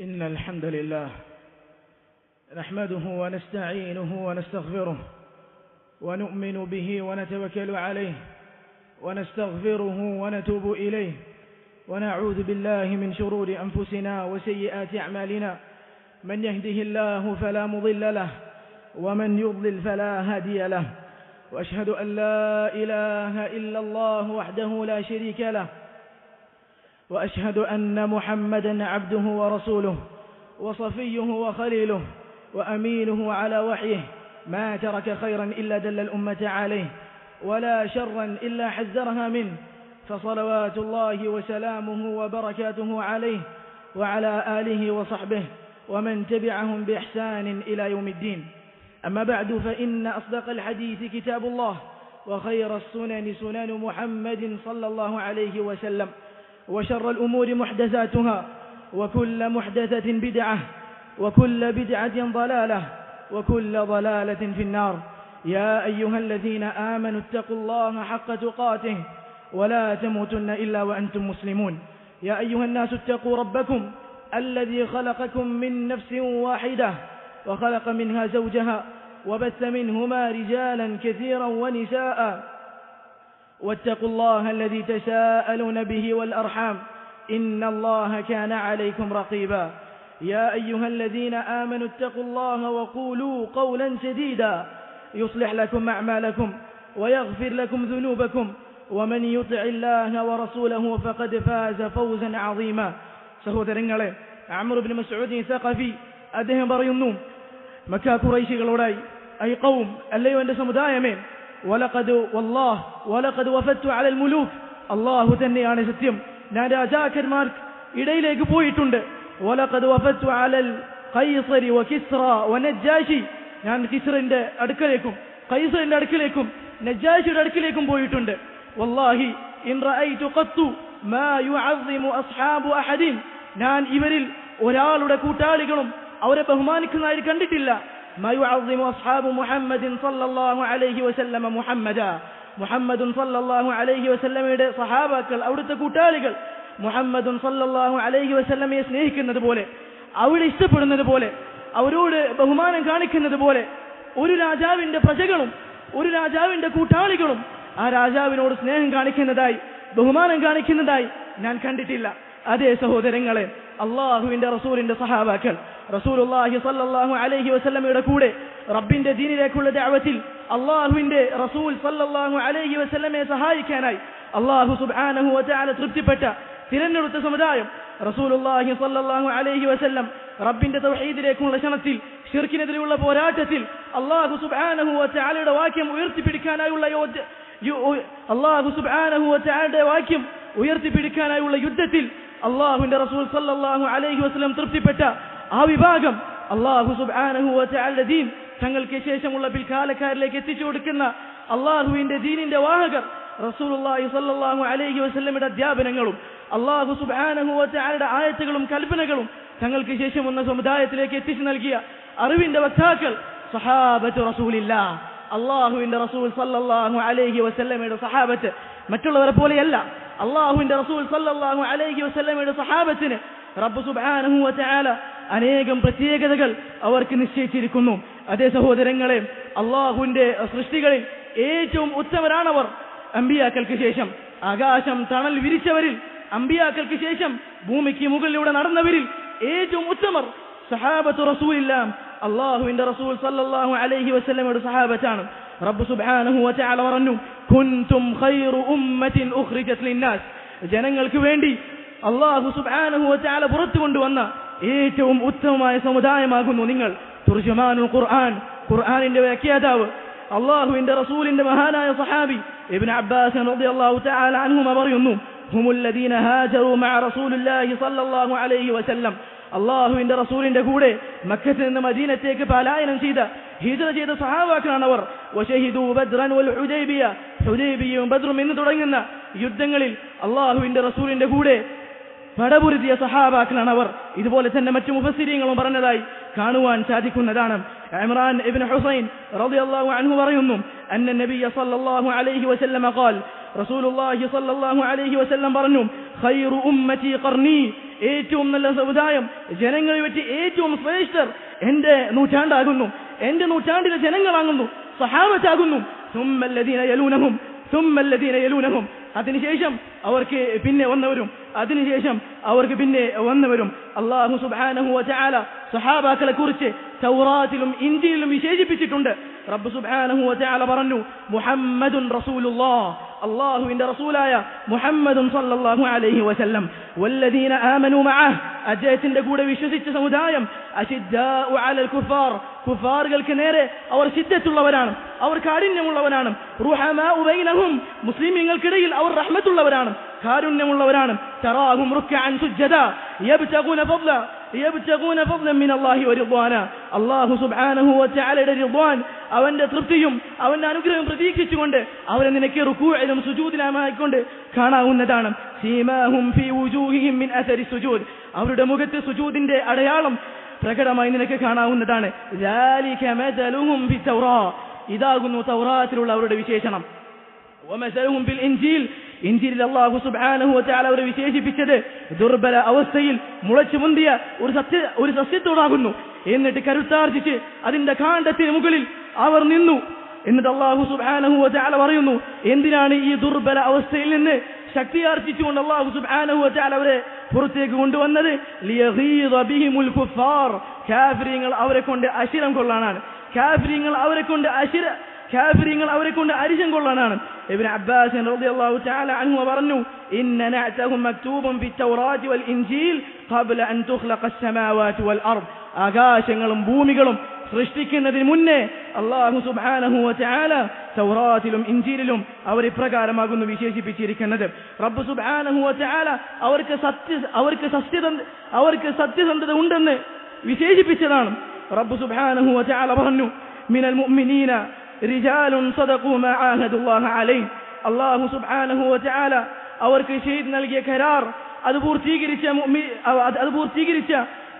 إن الحمد لله نحمده ونستعينه ونستغفره ونؤمن به ونتوكل عليه ونستغفره ونتوب إليه ونعوذ بالله من شرور أنفسنا وسيئات أعمالنا من يهده الله فلا مضل له ومن يضلل فلا هادي له وأشهد أن لا إله إلا الله وحده لا شريك له وأشهد أن محمدا عبده ورسوله وصفيه وخليله وأمينه على وحيه ما ترك خيرا إلا دل الأمة عليه ولا شرا إلا حذرها منه فصلوات الله وسلامه وبركاته عليه وعلى آله وصحبه ومن تبعهم بإحسان إلى يوم الدين. أما بعد فإن أصدق الحديث كتاب الله وخير السنن سنن محمد صلى الله عليه وسلم. وشر الأمور محدثاتها وكل محدثة بدعة وكل بدعة ضلالة وكل ضلالة في النار. يا أيها الذين آمنوا اتقوا الله حق تقاته ولا تموتن إلا وأنتم مسلمون. يا أيها الناس اتقوا ربكم الذي خلقكم من نفس واحدة وخلق منها زوجها وبث منهما رجالا كثيرا ونساء واتقوا الله الذي تساءلون به والأرحام إن الله كان عليكم رقيبا يا أيها الذين آمنوا اتقوا الله وقولوا قولا سديدا يصلح لكم أعمالكم ويغفر لكم ذنوبكم ومن يطع الله ورسوله فقد فاز فوزا عظيما സഹോദരങ്ങളെ അമറുബിൻ മസ്ഊദി സഖഫി അദ്ദേഹം പറയുന്നു മക്ക ഖുറൈശികളോടായി ഐ ഖൗം അല്ലയോ എൻ്റെ സമുദായമേ അല്ലാഹു തന്നെയാണ് സത്യം. ഞാൻ രാജാക്കന്മാർക്ക് ഇടയിലേക്ക് പോയിട്ടുണ്ട്. ഞാൻ കിസ്റിന്റെ അടുക്കലേക്കും ഖൈസറിന്റെ അടുക്കലേക്കും നജാശിയുടെ അടുക്കലേക്കും പോയിട്ടുണ്ട്. വല്ലാഹി ഞാൻ ഇവരിൽ ഒരാളുടെ കൂട്ടാളികളും അവരെ ബഹുമാനിക്കുന്നതായി കണ്ടിട്ടില്ല. ما يعظم أصحاب محمد صلى الله عليه وسلم محمدا محمد صلى الله عليه وسلم സഹാബാക്കൾ അവിടുത്തെ കൂട്ടാളികൾ മുഹമ്മദും സല്ലല്ലാഹു അലൈഹി വസല്ലമയെ സ്നേഹിക്കുന്നത് പോലെ അവിടെ ഇഷ്ടപ്പെടുന്നത് പോലെ അവരോട് ബഹുമാനം കാണിക്കുന്നത് പോലെ ഒരു രാജാവിന്റെ പ്രജകളും ഒരു രാജാവിന്റെ കൂട്ടാളികളും ആ രാജാവിനോട് സ്നേഹം കാണിക്കുന്നതായി ബഹുമാനം കാണിക്കുന്നതായി ഞാൻ കണ്ടിട്ടില്ല അതേ സഹോദരങ്ങളെ അള്ളാഹുവിന്റെ റസൂലിന്റെ സഹാബാക്കൾ. റസൂലുള്ളാഹി സല്ലാഹു അലൈഹി വസല്ലമയുടെ കൂടെ റബ്ബിന്റെ ദീനിലേക്കുള്ള ദഅവത്തിൽ അള്ളാഹുവിന്റെ റസൂൽ സല്ലാഹു അലൈഹി വസല്ലമയെ സഹായിക്കാനായി അള്ളാഹു സുബ്ഹാനഹു വതആല തൃപ്തിപ്പെട്ട തിരഞ്ഞെടുത്ത സമുദായം റസൂലുള്ളാഹി സല്ലാഹു അലൈഹി വസല്ലം റബ്ബിന്റെ തൗഹീദിലേക്കുള്ള ക്ഷണത്തിൽ ഷിർക്കിനെതിരെയുള്ള പോരാട്ടത്തിൽ അള്ളാഹു സുബ്ഹാനഹു വതആലയുടെ വാക്യം ഉയർത്തിപ്പിടിക്കാനായുള്ള അള്ളാഹു സുബ്ഹാനഹു വതആലയുടെ വാക്യം ഉയർത്തിപ്പിടിക്കാനായുള്ള യുദ്ധത്തിൽ അള്ളാഹുവിന്റെ റസൂൽ സല്ലല്ലാഹു അലൈഹി വസല്ലം തൃപ്തിപ്പെട്ട ആ വിഭാഗം അള്ളാഹു വതആലയുടെ ദീൻ തങ്ങൾക്ക് ശേഷമുള്ള പിൽക്കാലക്കാരിലേക്ക് എത്തിച്ചു കൊടുക്കുന്ന അള്ളാഹുവിന്റെ ദീനിന്റെ വാഹകർ റസൂലുള്ളാഹി സല്ലല്ലാഹു അലൈഹി വസല്ലമയുടെ അധ്യാപനങ്ങളും അള്ളാഹു സുബ്ഹാനഹു വതആലയുടെ ആയത്തുകളും കൽപ്പനകളും തങ്ങൾക്ക് ശേഷം വന്ന സമുദായത്തിലേക്ക് എത്തിച്ചു നൽകിയ അറിവിന്റെ വക്താക്കൾ സഹാബത്ത് റസൂലില്ല. അള്ളാഹുവിന്റെ റസൂൽ സല്ലല്ലാഹു അലൈഹി വസല്ലമയുടെ സഹാബത്ത് മറ്റുള്ളവരെ പോലെയല്ല. അള്ളാഹുവിന്റെ റസൂൽ സല്ലാഹു അലൈഹി വസ്ലമയുടെ സഹാബത്തിന് റബ്ബ് സുബാനഹു വതആല അനേകം പ്രത്യേകതകൾ അവർക്ക് നിശ്ചയിച്ചിരിക്കുന്നു. അതേ സഹോദരങ്ങളെ അള്ളാഹുവിന്റെ സൃഷ്ടികളിൽ ഏറ്റവും ഉത്തമരാണവർ അമ്പിയാക്കൾക്ക് ശേഷം. ആകാശം തണൽ വിരിച്ചവരിൽ അമ്പിയാക്കൾക്ക് ശേഷം ഭൂമിക്ക് മുകളിലൂടെ നടന്നവരിൽ ഏറ്റവും ഉത്തമർ സഹാബത്ത് റസൂലില്ല അള്ളാഹുവിന്റെ റസൂൽ സല്ലല്ലാഹു അലൈഹി വസല്ലമയുടെ സഹാബത്താണ് റബ്ബ് സുബ്ഹാനഹു വതആല പറഞ്ഞു കുൻതും ഖൈറു ഉമ്മത്തിൻ ഉഖ്രിജത് ലിന്നാസ് ജനങ്ങൾക്ക് വേണ്ടി അള്ളാഹു സുബ്ഹാനഹു വതആല പുറത്തു കൊണ്ടുവന്ന ഏറ്റവും ഉത്തമമായ സമുദായമാകുന്നു നിങ്ങൾ. തുർജമാനുൽ ഖുർആൻ ഖുർആനിന്റെ വ്യാഖ്യാതാവ് അള്ളാഹുവിന്റെ റസൂലിന്റെ മഹാനായ സഹാബി ഇബ്നു അബ്ബാസ് റളിയല്ലാഹു തആല അൻഹുമ പറയുന്നു ഹുമുൽ ലദീന ഹാജറു മഅ റസൂലില്ലാഹി സ്വല്ലല്ലാഹു അലൈഹി വസല്ലം. അള്ളാഹുവിന്റെ റസൂലിന്റെ കൂടെ മക്കത്ത് നിന്ന് മദീനത്തേക്ക് പലായനം ചെയ്ത ഹിജറ ചെയ്ത സഹാബാക്കളാണ് അവർ ഹുദൈബിയ. ബദ്റും എന്ന് തുടങ്ങുന്ന യുദ്ധങ്ങളിൽ അള്ളാഹുവിന്റെ റസൂലിന്റെ കൂടെ പടപുരുതിയ സഹാബാക്കളാണ് അവർ ഇതുപോലെ തന്നെ മറ്റു മുഫസിരിയങ്ങളും പറഞ്ഞതായി കാണുവാൻ സാധിക്കുന്നതാണ്. ഇമ്രാൻ ഇബ്നു ഹുസൈൻ റളിയല്ലാഹു അൻഹു പറയുന്നു അന്ന നബിയ സല്ലല്ലാഹു അലൈഹി വസല്ലം ഖാൽ റസൂലുള്ളാഹി സല്ലല്ലാഹു അലൈഹി വസല്ലം പറഞ്ഞു ഖൈറു ഉമ്മതി ഖർനി ഏറ്റവും നല്ല സമുദായം ജനങ്ങളെ വെച്ച് ഏറ്റവും ശ്രേഷ്ഠർ എന്റെ നൂറ്റാണ്ടാകുന്നു. എന്റെ നൂറ്റാണ്ടിലെ ജനങ്ങളാകുന്നു. സഹാബത്താകുന്നു. സുമ്മല്ലദീന യലൂനഹും യലൂനഹും. അതിനുശേഷം അവർക്ക് പിന്നെ വന്നവരും അതിനുശേഷം അവർക്ക് പിന്നെ വന്നവരും. അള്ളാഹു സുബാനഹു വതആല സഹാബാക്കളെ കുറിച്ച് തൗറാത്തിലും ഇന്ത്യയിലും വിശേഷിപ്പിച്ചിട്ടുണ്ട്. റബ്ബ് സുബ്ഹാനഹു വതആല പറഞ്ഞു മുഹമ്മദുൻ റസൂലുള്ളാഹ് അള്ളാഹുവിന്റെ റസൂലായ മുഹമ്മദും സല്ലല്ലാഹു അലൈഹി വസല്ലം വല്ലദീന ആമനു മഅഹ് അദ്ദേഹത്തിന്റെ കൂടെ വിശ്വസിച്ച സമുദായം അശിദ്ദാഉ അലൽ കുഫാർ കുഫാറുകൾക്ക് നേരെ അവർ ശിദ്ധത്തുള്ളവരാണ് അവർ കാഠിന്യമുള്ളവരാണ് റുഹമാഉ ബൈനഹും മുസ്ലിമീങ്ങൾക്കിടയിൽ അവർ റഹ്മത്തുള്ളവരാണ് കാരുണ്യമുള്ളവരാണ് തറാഹും റുക്അൻ സുജ്ജദ യബ്തഗൂന ഫضല യബ്തഗൂന ഫദ്ലൻ മിൻ അല്ലാഹി വറിദ്വാന അല്ലാഹു സുബ്ഹാനഹു വതആലയുടെ തആലയുടെ റിദ്വാൻ അവന്റെ തൃപ്തിയും അവന്റെ അനുഗ്രഹം പ്രതീക്ഷിച്ചുകൊണ്ട് അവരെ നിനക്ക് റുകൂഇലും സുജൂദിലുമായിക്കൊണ്ട് കാണാവുന്നതാണ്. സീമാഹും ഫീ വുജൂഹിഹിം മിൻ അസരി സുജൂദ്. അവരുടെ മുഖത്ത് സുജൂദിന്റെ അടയാളം പ്രകടമായി നിനക്ക് കാണാവുന്നതാണ്. ഇതാകുന്നു തൗറാത്തിലുള്ള അവരുടെ വിശേഷണം. ومثلهم في الإنجيل ഇഞ്ചിയിൽ അള്ളാഹു സുബ്ഹാനഹു വതആല അവരെ വിശേഷിപ്പിച്ചത് ദുർബല അവസ്ഥയിൽ മുളച്ചു മുന്തിയ ഒരു സത്യ ഒരു സസ്യത്തോടാകുന്നു എന്നിട്ട് കരുത്താർജിച്ച് അതിന്റെ കാണ്ഡത്തിന് മുകളിൽ അവർ നിന്നു എന്നിട്ട് അള്ളാഹു സുബ്ഹാനഹു വതആല പറയുന്നു എന്തിനാണ് ഈ ദുർബല അവസ്ഥയിൽ നിന്ന് ശക്തിയാർജിച്ചുകൊണ്ട് അള്ളാഹു സുബ്ഹാനഹു വതആല അവരെ പുറത്തേക്ക് കൊണ്ടുവന്നത് ലിയഗീദ ബിഹിമുൽ കുഫാർ കാഫിരീങ്ങൾ അവരെ കൊണ്ട് അശിരം കൊള്ളാനാണ് കാഫിരീങ്ങൾ അവരെ കൊണ്ട് അശിര കാഫിര്യങ്ങൾ അവരെ കൊണ്ട് അരിശം കൊള്ളാനാണ് ഇബ്നു അബ്ബാസ് റളിയല്ലാഹു തആല അൻഹു പറഞ്ഞു ഇന്ന നഅതഹും മക്തൂബുൻ ഫി തൗറാത്ത് വൽ ഇൻജീൽ ഖബ്ല അൻ തുഖ്ലഖ അസ്സമാവാതി വൽ അർദ് ആകാശങ്ങളും ഭൂമികളും സൃഷ്ടിക്കുന്നതിന് മുന്നേ അള്ളാഹു സുബ്ഹാനഹു വതആല തൗറാത്തിലും ഇൻജീലിലും അവർ ഇപ്രകാരമാകുന്നു വിശേഷിപ്പിച്ചിരിക്കുന്നത്. റബ്ബ് സുബ്ഹാനഹു വതആല അവർക്ക് സത്യ അവർക്ക് സത്യസന്ധ അവർക്ക് സത്യസന്ധത ഉണ്ടെന്ന് വിശേഷിപ്പിച്ചതാണ്. റബ്ബ് സുബ്ഹാനഹു വതആല പറഞ്ഞു മിനൽ മുഅ്മിനീന സദഖു മാ ആഹദുല്ലാഹ അലൈഹി. അല്ലാഹു സുബ്ഹാനഹു വതആല അവർക്ക് ഷഹീദ് നൽകിയ കരാർ അത് പൂർത്തീകരിച്ച അത് അത് പൂർത്തീകരിച്ച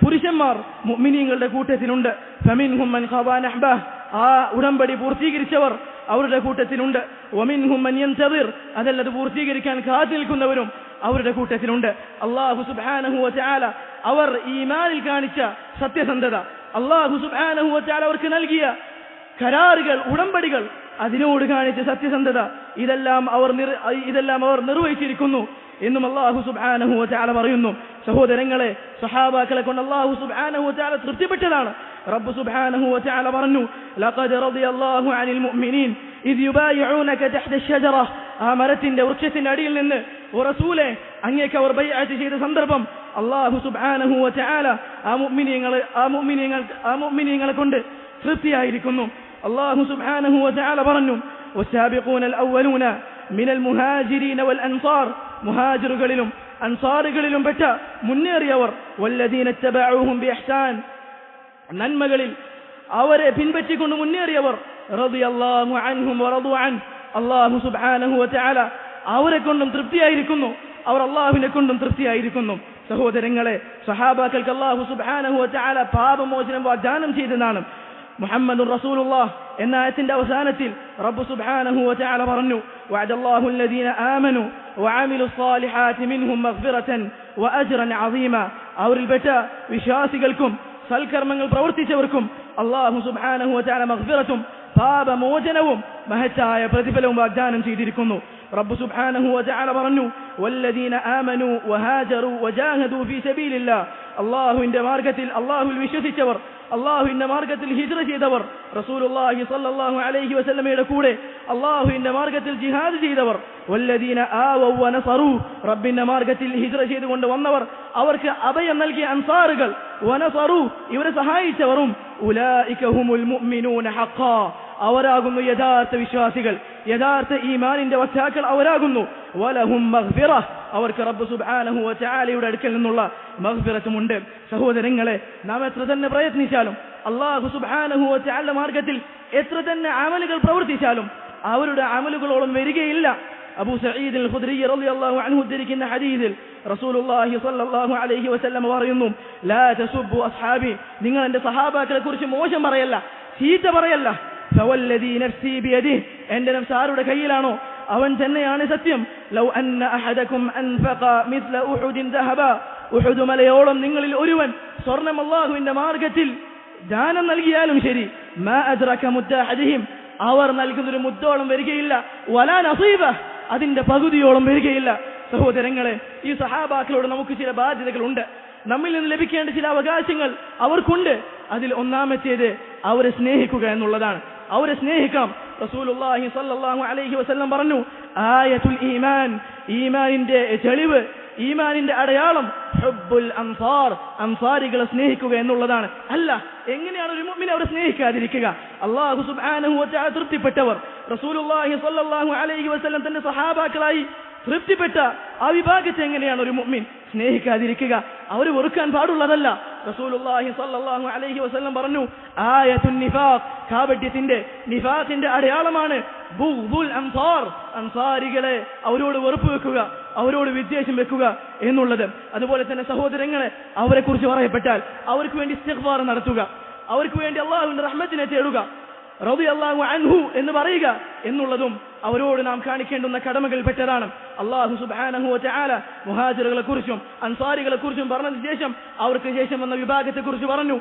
പുരുഷന്മാർ മുഅ്മിനീങ്ങളുടെ കൂട്ടത്തിലുണ്ട്. ഫമിൻഹും മൻ ഖവാ നഹ്ബഹ്. ആ ഉടമ്പടി പൂർത്തീകരിച്ചവർ അവരുടെ കൂട്ടത്തിലുണ്ട്. വമിൻഹും മൻ യൻതദിർ. അതല്ലത് പൂർത്തീകരിക്കാൻ കാത്തു നിൽക്കുന്നവരും അവരുടെ കൂട്ടത്തിലുണ്ട്. അള്ളാഹു സുബ്ഹാനഹു വതആല അവർ ഈമാനിൽ കാണിച്ച സത്യസന്ധത അള്ളാഹു സുബ്ഹാനഹു വതആല അവർക്ക് നൽകിയ കരാറുകൾ ഉടമ്പടികൾ അതിനോട് കാണിച്ച സത്യസന്ധത ഇതെല്ലാം അവർ ഇതെല്ലാം അവർ നിർവഹിച്ചിരിക്കുന്നു എന്നും അള്ളാഹു സുബ്ഹാനഹു ചാല പറയുന്നു. സഹോദരങ്ങളെ സഹാബാക്കളെ കൊണ്ട് അള്ളാഹു സുബ്ഹാനഹു ചാല തൃപ്തിപ്പെട്ടതാണ്. റബ്ബ് സുബ്ഹാനഹു ചാല പറഞ്ഞു ലഖദ് അനിൽ മുഅ്മിനീൻ യുബായിഊനക ആ മരത്തിന്റെ വൃക്ഷത്തിന്റെ അടിയിൽ നിന്ന് റസൂലെ അങ്ങേക്ക് അവർ ബൈഅത്ത് ചെയ്ത സന്ദർഭം അള്ളാഹു സുബ്ഹാനഹു ചാല ആ മുഅ്മിനീങ്ങളെ ആ മുഅ്മിനീങ്ങൾ ആ മുഅ്മിനീങ്ങളെ കൊണ്ട് തൃപ്തിയായിരിക്കുന്നു. അള്ളാഹു സുബ്ഹാനഹു വതആല പറഞ്ഞു والسابقون الأولون من المهاجرين والأنصار മുഹാജിറുകളിലും അൻസാറുകളിലും പെട്ട മുന്നേറിയവർ വല്ലദീന ഇത്തബഅൂഹും ബിഇഹ്സാൻ നന്മകളിൽ അവരെ പിൻപറ്റിക്കൊണ്ട് മുന്നേറിയവർ റളിയല്ലാഹു അൻഹും വറദു അൻ അല്ലാഹു സുബ്ഹാനഹു വതആല അവരെ കൊണ്ടും തൃപ്തിയായിരിക്കുന്നു അവർ അള്ളാഹുവിനെ കൊണ്ടും തൃപ്തിയായിരിക്കുന്നു സഹോദരങ്ങളെ സഹാബാക്കൾക്ക് അള്ളാഹു സുബ്ഹാനഹു വതആല പാപമോചനം വാഗ്ദാനം ചെയ്തതാണ് محمد رسول الله. إن آية الأوسانة رب سبحانه وتعالى برنو. وعد الله الذين آمنوا وعملوا الصالحات منهم مغفرة وأجرا عظيما. أور البتاء وشاسق لكم سلكر من البرورتي شوركم. الله سبحانه وتعالى مغفرة باب موجنهم. മഹത്തായ പ്രതിഫലവും വാഗ്ദാനം ചെയ്തിരിക്കുന്നു. റബ്ബ് സുബ്ഹാനഹു വതആല പറഞ്ഞു വല്ലദീന ആമനു വഹാജറു വജാഹദു ഫീ സബീലില്ലാ അല്ലാഹുവിന്റെ മാർഗത്തിൽ അല്ലാഹുവിൽ വിശ്വസിച്ചവർ അള്ളാഹുവിന്റെ മാർഗത്തിൽ ഹിജ്റ ചെയ്തവർ റസൂലുള്ളാഹി സ്വല്ലല്ലാഹു അലൈഹി വസല്ലമയുടെ കൂടെ അള്ളാഹുവിന്റെ മാർഗത്തിൽ ജിഹാദ് ചെയ്തവർ വല്ലദീന ആവൗ വനസറു. റബ്ബിന്റെ മാർഗത്തിൽ ഹിജ്റ ചെയ്തുകൊണ്ട് വന്നവർ അവർക്ക് അഭയം നൽകിയ അൻസാറുകൾ വനസറു. ഇവരെ സഹായിച്ചവരും ഉലായിക ഹുമുൽ മുഅ്മിനൂന ഹഖാ. അവരാകുന്നു യഥാർത്ഥ വിശ്വാസികൾ. യഥാർത്ഥ ഈമാനിന്റെ വക്താക്കൾ അവരാകുന്നു. വലഹും മഗ്ഫിറ. അവർക്ക് റബ്ബ് സുബ്ഹാനഹു വതആലയുടെ അടുക്കൽ നിന്നുള്ള മഹ്ഫിറത്തുമുണ്ട് സഹോദരങ്ങളെ നാം എത്ര തന്നെ പ്രയത്നിച്ചാലും അള്ളാഹു സുബ്ഹാനഹു വതആല മാർഗത്തിൽ എത്ര തന്നെ അമലുകൾ പ്രവർത്തിച്ചാലും അവരുടെ അമലുകളോളം വരികയില്ല. അബൂ സഈദ് അൽ ഖുദ്രി റളിയല്ലാഹു അൻഹു ഉദ്ധരിക്കുന്ന ഹദീസിൽ റസൂലുള്ളാഹി സ്വല്ലല്ലാഹു അലൈഹി വസല്ലം പറയുന്നു ലാ തസുബ്ബു അസ്ഹാബി. നിങ്ങൾ എന്റെ സഹാബാക്കളെ കുറിച്ച് മോശം പറയല്ല ചീത്ത പറയല്ല. എന്റെ നഫ്സ് ആരുടെ കയ്യിലാണോ? അവൻ തന്നെയാണ് സത്യം. ലൗ അന്ന അഹദകും അൻഫഖ മിസ്ല ഉഹുദിൻ ദഹബ. ഉഹുദ് മലയോളം നിങ്ങളിൽ ഒരുവൻ സ്വർണം അള്ളാഹുവിന്റെ മാർഗത്തിൽ ദാനം നൽകിയാലും ശരി. മാ അദ്റക മുദ്ദഹദിഹിം അവർ നൽകുന്നൊരു മുത്തോളം വരികയില്ല. വലാ നസീബ. അതിന്റെ പകുതിയോളം വരികയില്ല. സഹോദരങ്ങളെ ഈ സഹാബാക്കളോട് നമുക്ക് ചില ബാധ്യതകളുണ്ട്. നമ്മിൽ നിന്ന് ലഭിക്കേണ്ട ചില അവകാശങ്ങൾ അവർക്കുണ്ട്. അതിൽ ഒന്നാമത്തേത് അവരെ സ്നേഹിക്കുക എന്നുള്ളതാണ്. അവരെ സ്നേഹിക്കണം. റസൂലുള്ളാഹി സ്വല്ലല്ലാഹു അലൈഹി വസല്ലം പറഞ്ഞു ആയത്തുൽ ഈമാൻ ഈമാനിന്റെ തെളിവ് ഈമാനിന്റെ അടയാളം ഹബ്ബുൽ അൻസാർ അൻസാരികളെ സ്നേഹിക്കുക എന്നുള്ളതാണ്. അല്ല എങ്ങനെയാണ് ഒരു മുഅ്മിൻ അവരെ സ്നേഹിക്കാതിരിക്കുക? അല്ലാഹു സുബ്ഹാനഹു വ തആല തൃപ്തിപ്പെട്ടവർ. റസൂലുള്ളാഹി സ്വല്ലല്ലാഹു അലൈഹി വസല്ലം തന്റെ സഹാബാക്കളായി തൃപ്തിപ്പെട്ട ആ വിഭാഗത്തെ എങ്ങനെയാണ് ഒരു മുഅ്മിൻ സ്നേഹിക്കാതിരിക്കുക? അവർ വെറുക്കാൻ പാടുള്ളതല്ല. റസൂലുള്ളാഹി സ്വല്ലല്ലാഹു അലൈഹി വസല്ലം പറഞ്ഞു ആയത്തുൻ നിഫാഖ് നിഫാഖിന്റെ അടയാളമാണ് ബുഗ്ദുൽ അൻസാർ അൻസാരികളെ അവരോട് വെറുപ്പ് വെക്കുക അവരോട് വിദ്വേഷം വെക്കുക എന്നുള്ളത്. അതുപോലെ തന്നെ സഹോദരങ്ങളെ അവരെ കുറിച്ച് പറയപ്പെട്ടാൽ അവർക്ക് വേണ്ടി ഇസ്തിഗ്ഫാർ നടത്തുക അവർക്ക് വേണ്ടി അള്ളാഹുവിന്റെ റഹ്മത്തിനെ തേടുക റബി അള്ളാഹു അൻഹു എന്ന് പറയുക എന്നുള്ളതും അവരോട് നാം കാണിക്കേണ്ടുന്ന കടമകൾ പെട്ടതാണ്. അള്ളാഹു സുബാനഹു ചാല മുഹാജിറുകളെ കുറിച്ചും അൻസാരികളെ കുറിച്ചും പറഞ്ഞതിന് ശേഷം അവർക്ക് ശേഷം വന്ന വിഭാഗത്തെ കുറിച്ച് പറഞ്ഞു.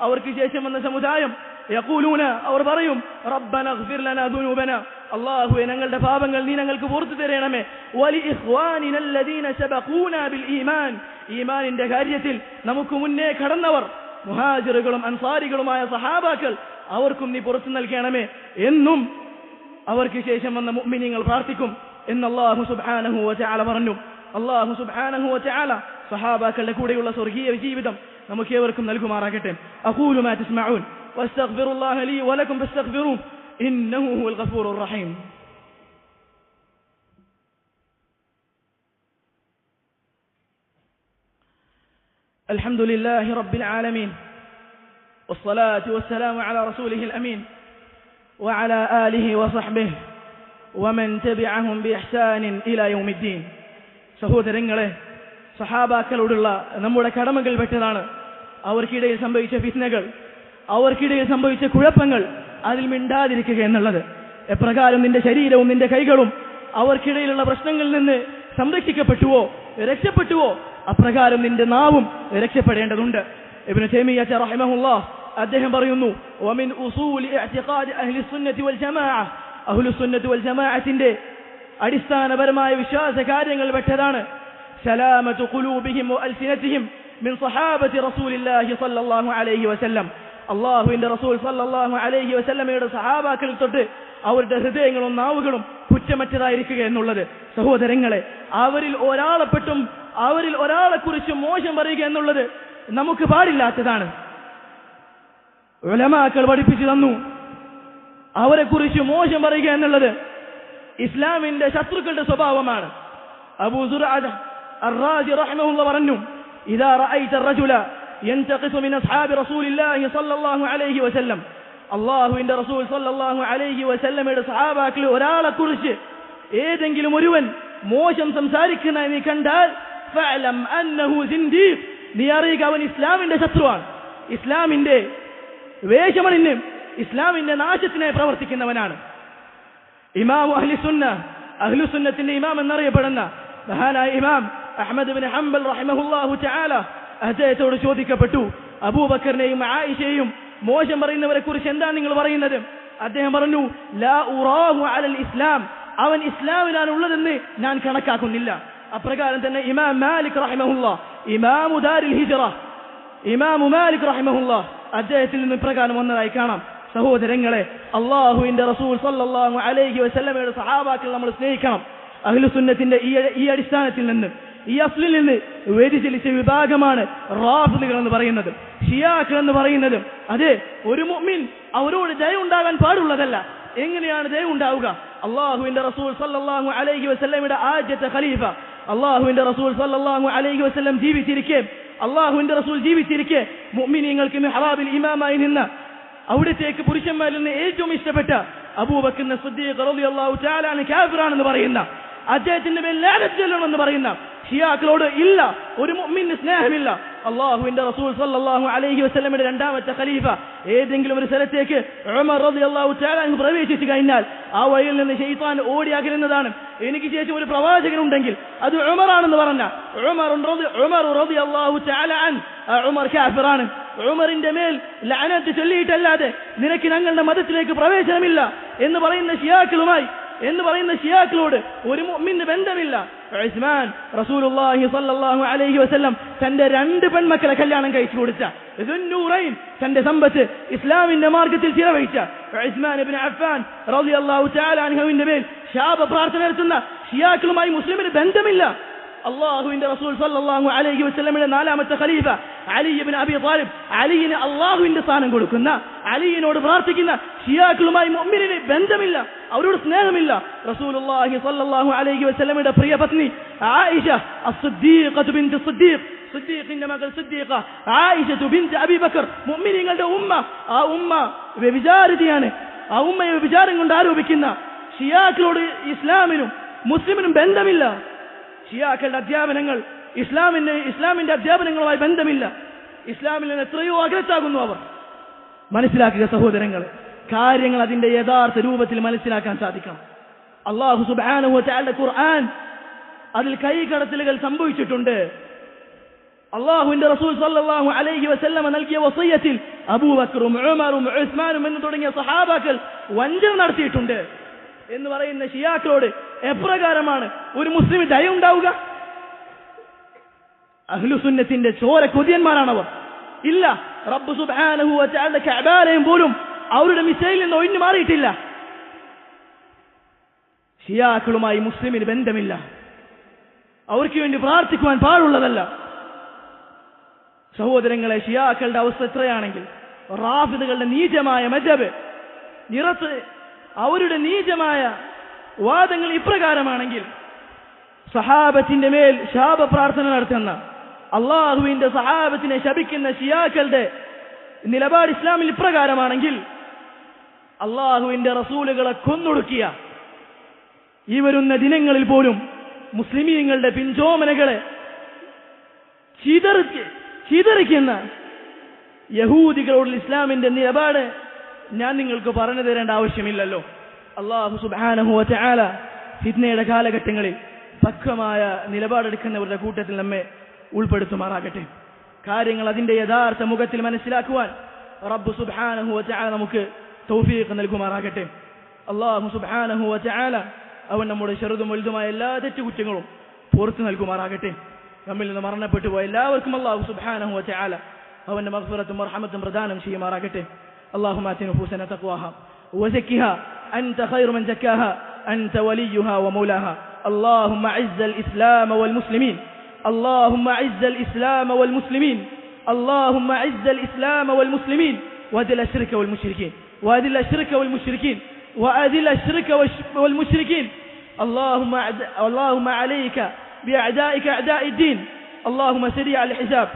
അവർക്ക് ശേഷം വന്ന സമുദായം യഖൂലൂന. അവർ പറയും റബ്ബന ലനാ ദുനൂബന. അല്ലാഹുവേ ഞങ്ങളുടെ പാപങ്ങൾ നീ ഞങ്ങൾക്ക് പുറത്തു തരണമേ. വലി ഇഖ്വാനിന അല്ലദീന സബഖൂന ബിൽ ഈമാൻ. ഈമാനിന്റെ കാര്യത്തിൽ നമുക്ക് മുന്നേ കടന്നവർ മുഹാജിറുകളും അൻസാരികളുമായ സഹാബാക്കൾ അവർക്കും നീ പുറത്തു നൽകണമേ എന്നും അവർക്ക് ശേഷം വന്ന മുഅ്മിനീങ്ങൾ പ്രാർത്ഥിക്കും എന്ന് അല്ലാഹു സുബ്ഹാനഹു വതആല പറഞ്ഞു അല്ലാഹു സുബ്ഹാനഹു വതആല സഹാബാക്കളുടെ കൂടെയുള്ള സ്വർഗീയ ജീവിതം നമുക്ക് ഏവർക്കും നൽകുമാറാകട്ടെ അഖൂലു മാ തസ്മഊൻ വസ്തഗ്ഫിറുല്ലാഹ ലീ വലക്കും ഫസ്തഗ്ഫിറൂഹു ഇന്നഹു ഹുവൽ ഗഫൂറുർ റഹീം الحمد لله رب العالمين والصلاة والسلام على رسوله الأمين وعلى آله وصحبه ومن تبعهم بإحسان إلى يوم الدين സഹോദരങ്ങളെ സഹാബാക്കളോടുള്ള നമ്മുടെ കടമകൾ പെട്ടതാണ് അവർക്കിടയിൽ സംഭവിച്ച ഫിത്നകൾ അവർക്കിടയിൽ സംഭവിച്ച കുഴപ്പങ്ങൾ അതിൽ മിണ്ടാതിരിക്കുക എന്നുള്ളത് എപ്രകാരം നിന്റെ ശരീരവും നിന്റെ കൈകളും അവർക്കിടയിലുള്ള പ്രശ്നങ്ങളിൽ നിന്ന് സംരക്ഷിക്കപ്പെട്ടുവോ രക്ഷപ്പെട്ടുവോ അപ്രകാരം നിന്റെ നാവും രക്ഷപ്പെടേണ്ടതുണ്ട് ഇബ്നു തൈമിയ്യ റഹിമഹുല്ലാഹ് അദ്ദേഹം പറയുന്നു വമിൻ ഉസൂലി ഇഅ്തിഖാദി അഹ്ലി സുന്നത്തി വൽ ജമാഅ. അഹ്ലു സുന്നത്തി വൽ ജമാഅത്തിന്റെ അടിസ്ഥാനപരമായ വിശ്വാസ കാര്യങ്ങൾ പെട്ടതാണ്. സലാമത്തു ഖുലൂബിഹിം വഅൽസിനതിഹിം മിൻ സഹാബത്തി റസൂലില്ലാഹി സ്വല്ലല്ലാഹു അലൈഹി വസല്ലം. അള്ളാഹുവിന്റെ റസൂൽ സല്ലല്ലാഹു അലൈഹി വസല്ലമയുടെ സഹാബാക്കളിൽ തൊട്ട് അവരുടെ ഹൃദയങ്ങളും നാവുകളും കുറ്റമറ്റതായിരിക്കുക എന്നുള്ളത്. സഹോദരങ്ങളെ അവരിൽ ഒരാളെപ്പെട്ടും അവരിൽ ഒരാളെ കുറിച്ച് മോശം പറയുക എന്നുള്ളത് നമുക്ക് പാടില്ലാത്തതാണ് ഉലമാക്കൾ പഠിപ്പിച്ചു തന്നു അവരെ കുറിച്ച് മോശം പറയുക എന്നുള്ളത് ഇസ്ലാമിന്റെ ശത്രുക്കളുടെ സ്വഭാവമാണ് അബൂ സുറാജ് الراجي رحمه الله പറഞ്ഞു إذا رأيت الرجل ينتقص من أصحاب رسول الله صلى الله عليه وسلم അള്ളാഹുവിന്റെ റസൂൽ സല്ലല്ലാഹു അലൈഹി വസല്ലമയുടെ സഹാബാക്കൾ ഒരാളെ കുറിച്ച് ഏതെങ്കിലും ഒരുവൻ മോശം സംസാരിക്കുന്ന നീ കണ്ടാൽ ഫഅലം അന്നഹു സിൻദീഖ് അറിയുക അവൻ ഇസ്ലാമിന്റെ ശത്രുവാണ്. ഇസ്ലാമിന്റെ വേഷമണിന് ഇസ്ലാമിന്റെ നാശത്തിനായി പ്രവർത്തിക്കുന്നവനാണ്. ഇമാം അഹ്ലുസുന്ന അഹ്ലുസുന്നത്തിന്റെ ഇമാം എന്നറിയപ്പെടുന്ന മഹാനായ ഇമാം അഹമ്മദ് ബിൻ ഹംബൽ റഹിമഹുല്ലാഹു തആല അദ്ദേഹത്തോട് ചോദിക്കപ്പെട്ടു. അബൂബക്കറിനെയും ആയിഷയെയും മോശം പറയുന്നവരെ കുറിച്ച് എന്താണ് നിങ്ങൾ പറയുന്നത്? അദ്ദേഹം പറഞ്ഞു ലാ ഉറാഹു അലൽ ഇസ്ലാം. അവൻ ഇസ്ലാമിലാണ് ഉള്ളതെന്ന് ഞാൻ കണക്കാക്കുന്നില്ല. അപ്രകാരം തന്നെ ഇമാം മാലിക് റഹിമഹുല്ല ഇമാമു ദാരിൽ ഹിജറ ഇമാമു മാലിക് റഹിമഹുല്ല അദ്ദേഹത്തിൽ നിന്ന് ഇപ്രകാരം വന്നതായി കാണാം. സഹോദരങ്ങളെ അള്ളാഹുവിന്റെ റസൂൽ സല്ലാഹു അലൈഹി വസല്ലമയുടെ സഹാബാക്കൾ നമ്മൾ സ്നേഹിക്കണം. അഖിലുസുന്നത്തിന്റെ ഈ ഈ അടിസ്ഥാനത്തിൽ നിന്ന് ഈ അസ്ലിൽ നിന്ന് വ്യതിചലിച്ച വിഭാഗമാണ് റാഫിലുകൾ എന്ന് പറയുന്നത്. ഷിയാക്കൾ എന്ന് പറയുന്നത്. അതെ ഒരു മുഅ്മിൻ അവരോട് ദയ ഉണ്ടാകാൻ പാടുള്ളതല്ല. എങ്ങനെയാണ് ദയ ഉണ്ടാവുക? അള്ളാഹുവിന്റെ റസൂൽ സല്ലാഹു അലൈഹി വസല്ലമയുടെ ആദ്യത്തെ ഖലീഫ അള്ളാഹുവിന്റെ റസൂൽ സല്ലാഹു അലൈഹി വസ്ലം ജീവിച്ചിരിക്കെ അള്ളാഹുവിന്റെ റസൂൽ ജീവിച്ചിരിക്കെ മുഅ്മിനീങ്ങൾക്ക് മെഹ്റാബിൽ ഇമാമായി നിന്ന് അവിടത്തേക്ക് പുരുഷന്മാരിൽ നിന്ന് ഏറ്റവും ഇഷ്ടപ്പെട്ട അൻഹു കാഫിറാണെന്ന് പറയുന്ന അദ്ദേഹത്തിന്റെ മേൽ ലാനത്ത് ചെല്ലണമെന്ന് പറയുന്ന ഷിയാക്കളോട് ഇല്ല ഒരു മുഅ്മിന് സ്നേഹമില്ല അള്ളാഹുവിന്റെ റസൂൽ സല്ലാഹു അലൈഹി വസ്ലമിന്റെ രണ്ടാമത്തെ ഖലീഫ. ഏതെങ്കിലും ഒരു സ്ഥലത്തേക്ക് പ്രവേശിച്ചു കഴിഞ്ഞാൽ ആ വഴിയിൽ നിന്ന് ഷെയ്ത്താൻ ഓടി എനിക്ക് ശേഷം ഒരു പ്രവാചകൻ ഉണ്ടെങ്കിൽ അത് ഉമറാണെന്ന് പറഞ്ഞ. ഉമർ ഉമർ ഉമറിന്റെ മേൽ ലാനത്ത് ചൊല്ലിയിട്ടല്ലാതെ നിനക്ക് ഞങ്ങളുടെ മതത്തിലേക്ക് പ്രവേശനമില്ല എന്ന് പറയുന്ന ഷിയാക്കളുമായി എന്ന് പറയുന്ന ഷിയാക്കളോട് ഒരു മുഅ്മിന് ബന്ധമില്ല. ഉസ്മാൻ റസൂലുള്ളാഹി സ്വല്ലല്ലാഹു അലൈഹി വസല്ലം തന്റെ രണ്ട് പെൺമക്കളെ കല്യാണം കഴിച്ചു കൊടുത്ത. ദുന്നൂറൈൻ തന്റെ സമ്പത്ത് ഇസ്ലാമിന്റെ മാർഗത്തിൽ ചിലവഴിച്ച. ഉസ്മാൻ ഇബ്നു അഫ്ഫാൻ റളിയല്ലാഹു തആല അൻഹുവിന്റെ മേൽ ശാപ പ്രാർത്ഥന നടത്തുന്ന ഷിയാക്കളുമായി മുസ്ലിമിന് ബന്ധമില്ല. അള്ളാഹുവിന്റെ റസൂൽ സല്ലല്ലാഹു അലൈഹി വസല്ലമയുടെ നാലാമത്തെ ഖലീഫ അലി ഇബ്നു അബി താലിബ് അലിയിന് അള്ളാഹുവിന്റെ സ്ഥാനം കൊടുക്കുന്ന അലിയിനോട് പ്രാർത്ഥിക്കുന്ന ഷിയാക്കളുമായി മൊമ്മിനെ ബന്ധമില്ല അവരോട് സ്നേഹമില്ല. റസൂലുള്ളാഹി സല്ലല്ലാഹു അലൈഹി വസല്ലമയുടെ പ്രിയ പത്നി ആയിഷ അസ്സദ്ദീഖത്തു ബിൻത് സിദ്ദീഖ്. സിദ്ദീഖിന്റെ മകൾ സിദ്ദീഖ ആയിഷ ബിൻത് അബി ബക്കർ. മുഅ്മിനീങ്ങളുടെ ഉമ്മ ആ ഉമ്മ വ്യഭിചാരിതയാണ്. ആ ഉമ്മയെ വ്യഭിചാരം കൊണ്ട് ആരോപിക്കുന്ന ഷിയാക്കളോട് ഇസ്ലാമിനും മുസ്ലിമിനും ബന്ധമില്ല. ഷിയാക്കളുടെ അധ്യാപനങ്ങൾ ഇസ്ലാമിന്റെ ഇസ്ലാമിന്റെ അധ്യാപനങ്ങളുമായി ബന്ധമില്ല. ഇസ്ലാമിൽ നിന്ന് എത്രയോ അകലത്താകുന്നു അവർ. മനസ്സിലാക്കുക സഹോദരങ്ങൾ കാര്യങ്ങൾ അതിന്റെ യഥാർത്ഥ രൂപത്തിൽ മനസ്സിലാക്കാൻ സാധിക്കണം. അള്ളാഹു വതആലയുടെ ഖുർആൻ അതിൽ കൈകടത്തലുകൾ സംഭവിച്ചിട്ടുണ്ട്. അള്ളാഹുവിന്റെ റസൂൽ സല്ലാഹു അലൈഹി വസല്ലമ നൽകിയ വസയ്യത്തിൽ അബൂബക്കറും ഉമറും ഉസ്മാനും എന്ന് തുടങ്ങിയ സഹാബാക്കൾ വഞ്ചന നടത്തിയിട്ടുണ്ട്. എന്ന് പറയുന്ന ഷിയാക്കളോട് എപ്രകാരമാണ്? ഒരു മുസ്ലിം ദയ ഉണ്ടാവുക? അഹ്ലുസുന്നത്തിന്റെ ചോര കൊതിയന്മാരാണവർ ഇല്ല. റബ്ബ് സുബ്ഹാനഹു വതആല പോലും അവരുടെ മിസൈലിൽ നിന്ന് ഒഴിഞ്ഞു മാറിയിട്ടില്ല. ഷിയാക്കളുമായി മുസ്ലിമിന് ബന്ധമില്ല. അവർക്ക് വേണ്ടി പ്രാർത്ഥിക്കുവാൻ പാടുള്ളതല്ല. സഹോദരങ്ങളെ ഷിയാക്കളുടെ അവസ്ഥ എത്രയാണെങ്കിൽ റാഫിദുകളുടെ നീചമായ മജബ് നിറത്ത് അവരുടെ നീചമായ വാദങ്ങൾ ഇപ്രകാരമാണെങ്കിൽ സഹാബത്തിന്റെ മേൽ ശാപ പ്രാർത്ഥന നടത്തുന്ന അള്ളാഹുവിന്റെ സഹാബത്തിനെ ശപിക്കുന്ന ഷിയാക്കളുടെ നിലപാട് ഇസ്ലാമിൽ ഇപ്രകാരമാണെങ്കിൽ അള്ളാഹുവിന്റെ റസൂലുകളെ കൊന്നൊടുക്കിയ ഈ വരുന്ന ദിനങ്ങളിൽ പോലും മുസ്ലിമീങ്ങളുടെ പിഞ്ചോമനകളെ ചിതറി ചിതറിക്കുന്ന യഹൂദികളോടുള്ള ഇസ്ലാമിന്റെ നിലപാട് ഞാൻ നിങ്ങൾക്ക് പറഞ്ഞു തരേണ്ട ആവശ്യമില്ലല്ലോ. അള്ളാഹു സുബാനഹുവ ചാല ഫിത്നയുടെ കാലഘട്ടങ്ങളിൽ പക്വമായ നിലപാടെടുക്കുന്നവരുടെ കൂട്ടത്തിൽ നമ്മെ ഉൾപ്പെടുത്തുമാറാകട്ടെ. കാര്യങ്ങൾ അതിന്റെ യഥാർത്ഥ മുഖത്തിൽ മനസ്സിലാക്കുവാൻ റബ്ബു സുബാനഹുവ ചാല നമുക്ക് തൗഫീഖ് നൽകുമാറാകട്ടെ. അള്ളാഹു സുബാനഹുവ ചാല അവൻ നമ്മുടെ ചെറുതും വലുതുമായ എല്ലാ തെറ്റുകുറ്റങ്ങളും പുറത്തു നൽകുമാറാകട്ടെ. നമ്മിൽ നിന്ന് മരണപ്പെട്ടു പോയ എല്ലാവർക്കും അള്ളാഹു സുബാനഹു വച്ചാല അവന്റെ മഹ്ഫറത്തും മർഹമത്തും പ്രദാനം ചെയ്യുമാറാകട്ടെ. അള്ളാഹു മാറ്റി ഹുസന തക്വാഹ وزكها. أنت خير من زكاها. أنت وليها ومولاها. اللهم عز الإسلام والمسلمين. اللهم عز الإسلام والمسلمين. اللهم عز الإسلام والمسلمين. وأذل الشرك والمشركين. وأذل الشرك والمشركين. وأذل الشرك والمشركين. اللهم اللهم عليك بأعدائك أعداء الدين. اللهم سريع الحساب.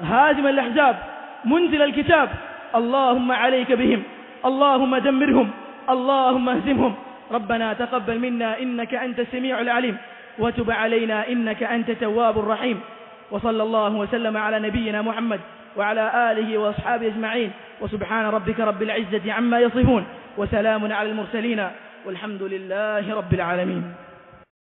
هازم الأحزاب. منزل الكتاب. اللهم عليك بهم. اللهم دمرهم اللهم اهزمهم. ربنا تقبل منا إنك أنت السميع العليم وتب علينا إنك أنت التواب الرحيم. وصلى الله وسلم على نبينا محمد وعلى آله وأصحابه أجمعين. وسبحان ربك رب العزة عما يصفون وسلام على المرسلين والحمد لله رب العالمين.